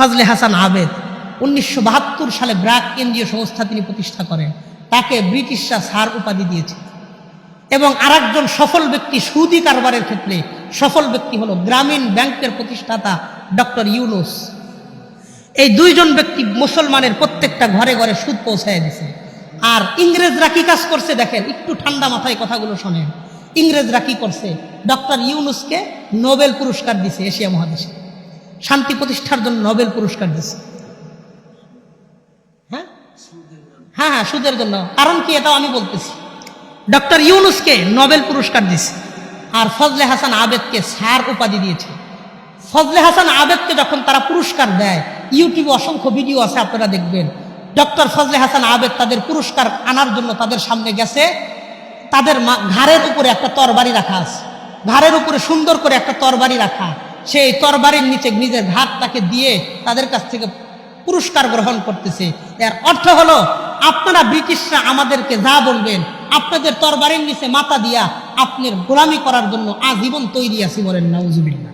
ফজলে হাসান আবেদ উনিশশো বাহাত্তর সালে ব্র্যাক কেন্দ্রীয় সংস্থা তিনি প্রতিষ্ঠা করেন। তাকে ব্রিটিশরা সার উপাধি দিয়েছে। এবং আরেকজন সফল ব্যক্তি সুদি কারবারের ক্ষেত্রে সফল ব্যক্তি হলো গ্রামীণ ব্যাংকের প্রতিষ্ঠাতা ডক্টর ইউনুস। এই দুইজন ব্যক্তি মুসলমানের প্রত্যেকটা ঘরে ঘরে সুদ পৌঁছায় দিছে। আর ইংরেজরা কি কাজ করছে দেখেন, একটু ঠান্ডা মাথায় কথাগুলো শোনেন। ইংরেজরা কি করছে, ডক্টর ইউনুসকে নোবেল পুরস্কার দিছে এশিয়া মহাদেশে। শান্তি প্রতিষ্ঠার জন্য নোবেল পুরস্কার দিছে হ্যাঁ? হ্যাঁ হ্যাঁ সুদের জন্য। কারণ কি এটাও আমি বলতেছি। ডক্টর ইউনুসকে নোবেল পুরস্কার দিছে আর ফজলে হাসান আবেদকে স্যার উপাধি দিয়েছে। ফজলে হাসান আবেদকে যখন তারা পুরস্কার দেয়, ইউটিউবে অসংখ্য ভিডিও আছে, আপনারা দেখবেন। ডক্টর ফজলে হাসান আবেদ তাদের পুরস্কার আনার জন্য তাদের সামনে গেছে। তাদের ঘাড়ের উপরে একটা তরবারি রাখা আছে। ঘাড়ের উপরে সুন্দর করে একটা তরবারি রাখা। সেই তরবারির নিচে নিজের ঘাটটাকে দিয়ে তাদের কাছ থেকে পুরস্কার গ্রহণ করতেছে। এর অর্থ হলো, আপনারা ব্রিটিশরা আমাদেরকে যা বলবেন, আপনাদের তরবারের নিচে মাথা দিয়া আপনার গোলামি করার জন্য আজীবন তৈরি আছি বলেন নাউজুবিল্লাহ।